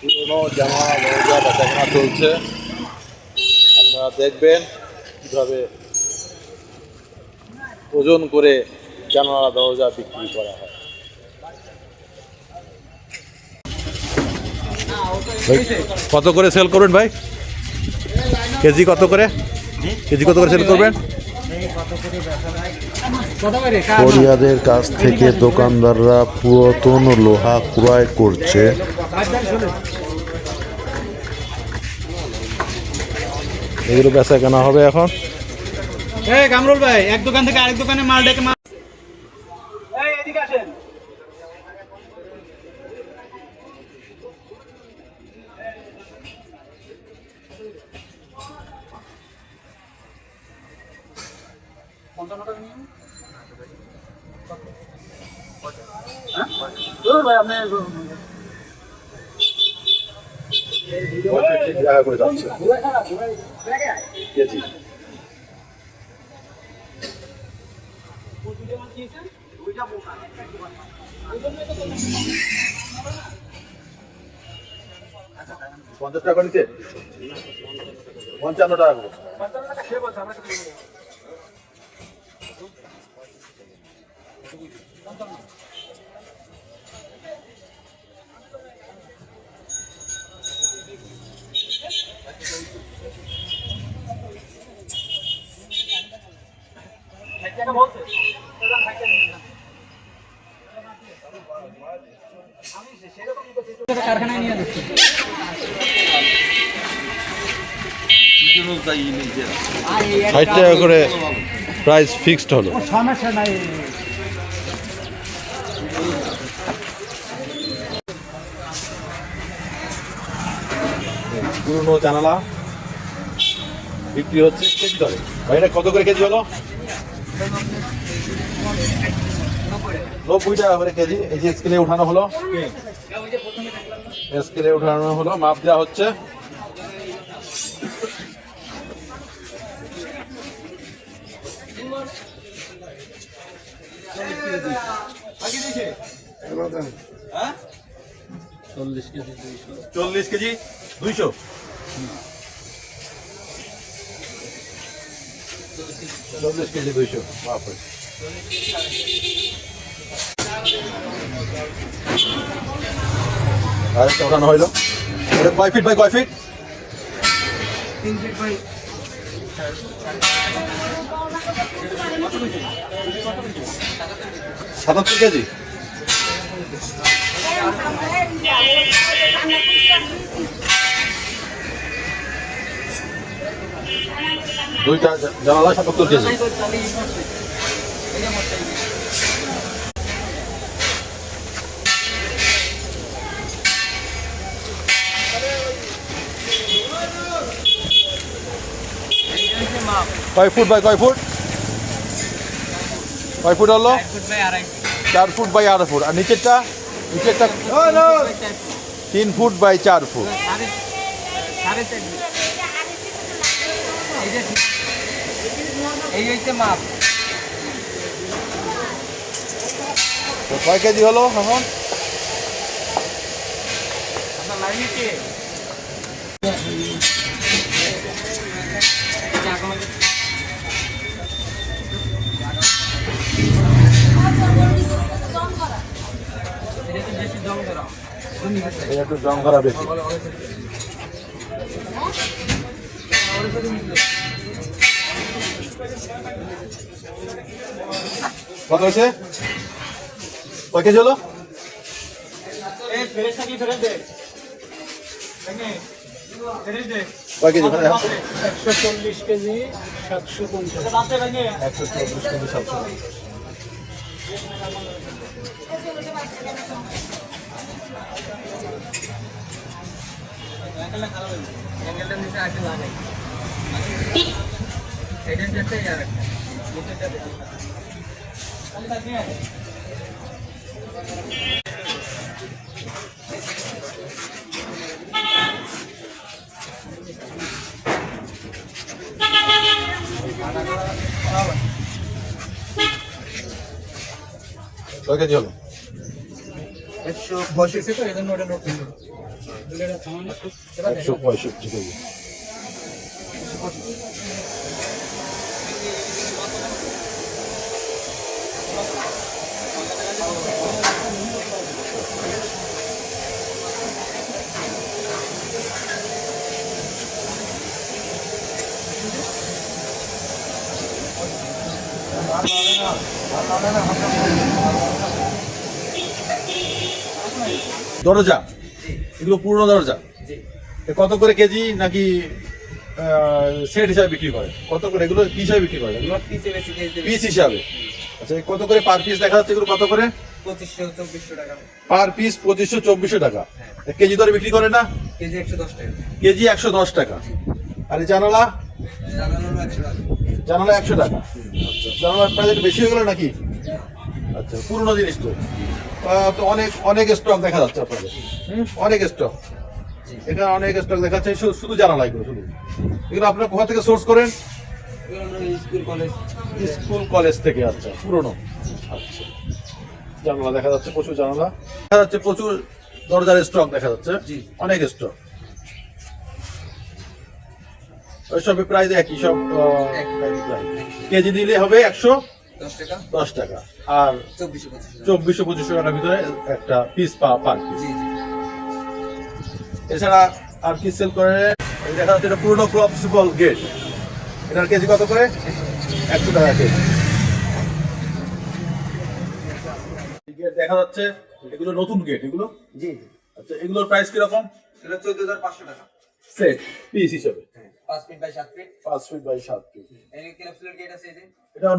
পুরনো জামা দরজা বেচাকেনা চলছে। আপনারা দেখবেন কীভাবে ওজন করে জানালা দরজা বিক্রি করা হয়। কত করে সেল করবেন ভাই? কেজি কত করে? কেজি কত করে সেল করবেন? ফরিয়াদের কাছ থেকে দোকানদাররা পুরাতন লোহা ক্রয় করছে। এগুলো বেচা কেনা হবে এখন? এই কামরুল ভাই এক দোকান থেকে আরেক দোকানে মাল ডেকে মাল এই এদিকে আসেন। হ্যাঁ? ভাই আপনি পঞ্চাশ টাকা নিচে পঞ্চান্ন টাকা করে। কারখানায় নিয়ে যাচ্ছি। ষাট টাকা করে প্রাইস ফিক্সড হলো। সমস্যা নাই। পুরনো জানালা বিক্রি হচ্ছে কেজি এটা কত করে কেজি হলো? নব্বই টাকা করে কেজি এই যে স্কেলে উঠানো হলো। স্কেলে উঠানো হলো মাপ দেওয়া হচ্ছে। চল্লিশ কেজি দুইশো। চল্লিশ কেজি দুইশো আরেকটা ওঠানো হইল এটা কয় ফিট বাই কয় ফিট সাতাত্তর কেজি দুইটা জানালা সাতাত্তর কেজি। কয় ফুট বাই কয় ফুট? কয় ফুট হলো? চার ফুট বাই আড়াই ফুট। আর নিচেরটা? নিচেরটা তিন ফুট বাই চার ফুট। এই হচ্ছে মাপ। তো কয় কেজি হলো এখন? আপনার লাইন কি? এটা একটু জং করা বেশি। কত হয়েছে? কয় কেজি হলো? কয় একশো চল্লিশ কেজি সাতশো পঞ্চাশ। একশো চল্লিশ কেজি সাতশো অ্যাঙ্গেলটা নিচে আগে লাগাই কয় কেজি হলো একশো পঁচিশে তো এই জন্য ওটা নোট একশো পঁয়ষট্টি কেজি। দরজা? এগুলো পুরনো দরজা? কত করে কেজি নাকি সেট হিসাবে বিক্রি করে। কত করে? এগুলো কি হিসাবে বিক্রি করে পিস হিসাবে আচ্ছা কত করে পার পিস দেখা যাচ্ছে এগুলো? কত করে? পার পিস পঁচিশশো চব্বিশশো টাকা। কেজি দরে বিক্রি করে না? কেজি একশো দশ টাকা। আর জানালা? জানালা একশো টাকা। আচ্ছা জানালার প্রাইস বেশি হয়ে গেলো নাকি? আচ্ছা পুরনো জিনিস তো তো অনেক অনেক স্টক দেখা যাচ্ছে আপনাদের। অনেক স্টক এখানে অনেক স্টক দেখাচ্ছে শুধু শুধু। এগুলো আপনারা কোথা থেকে সোর্স করেন? স্কুল কলেজ স্কুল কলেজ থেকে আচ্ছা পুরনো। আচ্ছা। জানালা দেখা যাচ্ছে প্রচুর জানালা। দেখা যাচ্ছে প্রচুর দরজার স্টক দেখা যাচ্ছে। জি। অনেক স্টক ওইসবের প্রাইস একই সব কেজি দিলে হবে একশো দশ টাকা? আর চব্বিশশো পঁচিশ পঁচিশশো টাকার ভিতরে একটা পিস পা পার পিস এছাড়া আর কি সেল করে দেখা যাচ্ছে এটা পুরনো ক্রপসিবল গেট এটার কেজি কত করে? একশো টাকা কেজি। গেট দেখা যাচ্ছে এগুলো নতুন গেট এগুলো? জি আচ্ছা এগুলোর প্রাইস কীরকম? এটা চোদ্দ হাজার পাঁচশো টাকা। সেট পিস হিসেবে। পাঁচ ফিট বাই সাত ফিট পাঁচ ফিট বাই সাত ফিট এই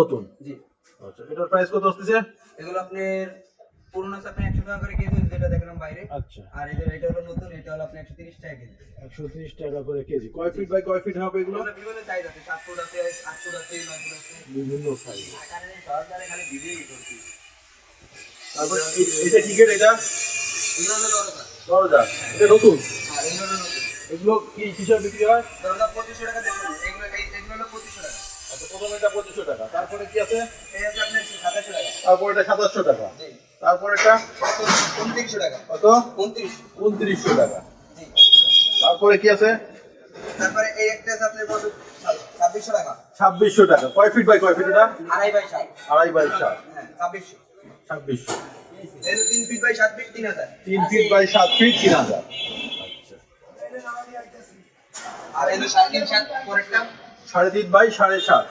নতুন? জি। আচ্ছা এটার প্রাইস কত আসতেছে? এগুলো আপনার পুরোনো একশো টাকা করে কেজি যেটা দেখলাম বাইরে। আচ্ছা। আর এটা হলো নতুন এটা হলো আপনি একশো তিরিশ টাকা কেজি। একশো ত্রিশ টাকা করে কেজি। কয় ফিট বাই কয় ফিট হবে এগুলো? বিভিন্ন সাইজ আছে সাত ফুট আছে আট ফুট আছে নয় ফুট আছে। বিভিন্ন সাইজ করছি। তারপর এটা কি গেট এটা? এগুলো হলো দরজা। এটা নতুন? আর এগুলো নতুন। এগুলো কি বিক্রি হয়? দরজা পঁচিশশো টাকা এগুলো এই- এগুলো হলো পঁচিশশো টাকা। আচ্ছা প্রথমে এটা পঁচিশশো টাকা। তারপরে কি আছে? এই আছে আপনার সাতাশশো টাকা। তারপর এটা সাতাশশো টাকা। জি। তারপর এটা উনত্রিশশো টাকা। কত? উনত্রিশশো উনত্রিশশো টাকা। তারপরে কি আছে? তারপরে এই একটা আছে আপনার কত? ছাব্বিশশো টাকা। ছাব্বিশশো টাকা। কয় ফিট বাই কয় ফিট এটা? আড়াই বাই সাত। আড়াই বাই সাত। হ্যাঁ ছাব্বিশশো। ছাব্বিশশো। তিন ফিট বাই সাত ফিট তিন হাজার। তিন ফিট বাই সাত ফিট তিন হাজার। আর এলো সাড়ে তিন সাত পরেরটা? সাড়ে তিন বাই সাড়ে সাত।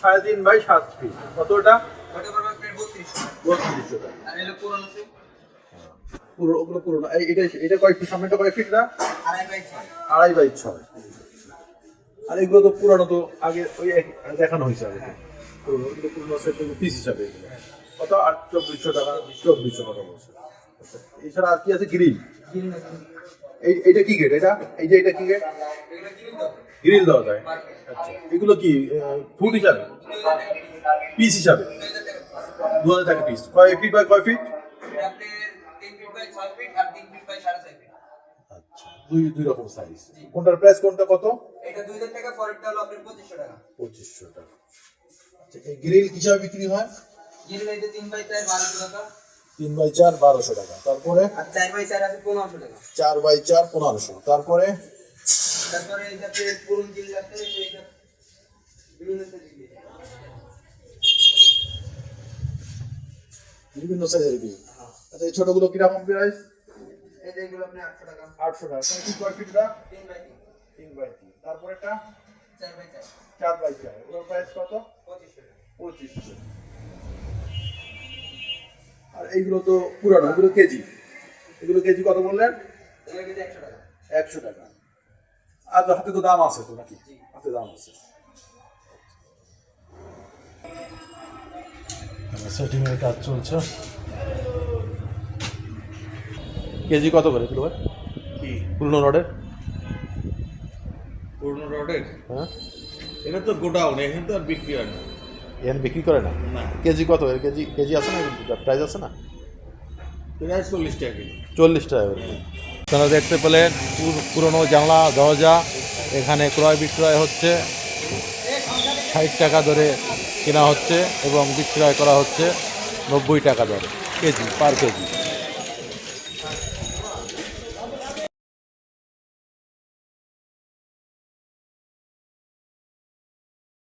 সাড়ে তিন বাই সাত ফিট কত ওটা? ওটা বত্রিশশো বত্রিশশো টাকা আর এলো পুরনো পুরো ওগুলো পুরোনো। এটা এটা কয় ফিট? সামনেটা কয় ফিট না? আড়াই বাই ছয়। আড়াই বাই ছয়। আর এগুলো তো পুরানো তো আগে ওই দেখানো হয়েছে আগে। পুরোনো এগুলো পুরোনো সেট পিস হিসাবে। কত আট চব্বিশশো টাকা চব্বিশশো টাকা বলছে। এছাড়া আর কি আছে? গ্রিল এই এইটা কি গেট এটা? এই যে এটা কি গেট গ্রিল দেওয়া যায়। আচ্ছা। এগুলো কি ফুট হিসাবে? পিস হিসাবে? দু হাজার টাকা পিস কয় ফিট বাই কয় ফিট আচ্ছা দুই দুই রকম সাইজ কোনটার প্রাইস কোনটা কত? এটা দুই হাজার টাকা পরেরটা হলো আপনার পঁচিশশো টাকা। পঁচিশশো টাকা। আচ্ছা এই গ্রিল কিসেবে বিক্রি হয়? গিরিল তিন বাই চার বারোশো টাকা। তিন বাই চার বারোশো টাকা। তারপরে? চার বাই চার আছে পনেরোশো টাকা। চার বাই চার পনেরোশো। তারপরে? তারপরে বিভিন্ন বিভিন্ন সাইজের আচ্ছা এই ছোটগুলো কীরকম প্রাইস এই যে আপনি আটশো টাকা। কয় feet by by by by price কত? আর এইগুলো তো পুরানো এগুলো কেজি। এগুলো কেজি কত বললেন? এগুলো টাকা। একশো টাকা। আর তো হাতে তো দাম আছে তো নাকি? হাতে দাম আছে। সেটিং এর কাজ চলছে। কেজি কত করে কিলো ভাই? কি? পুরনো রডের? পুরনো রডের? হ্যাঁ। এটা তো গোডাউন এখানে তো আর বিক্রি হয় না। এখানে বিক্রি করে না? না। কেজি কত? এর কেজি কেজি আছে না? প্রাইস আছে না? প্রায় চল্লিশ টাকা কেজি। চল্লিশ টাকা আপনারা দেখতে পেলেন, পুর- পুরনো জানলা, দরজা, এখানে ক্রয় বিক্রয় হচ্ছে। ষাট টাকা ধরে কেনা হচ্ছে এবং বিক্রয় করা হচ্ছে নব্বই টাকা দরে, কেজি, পার কেজি।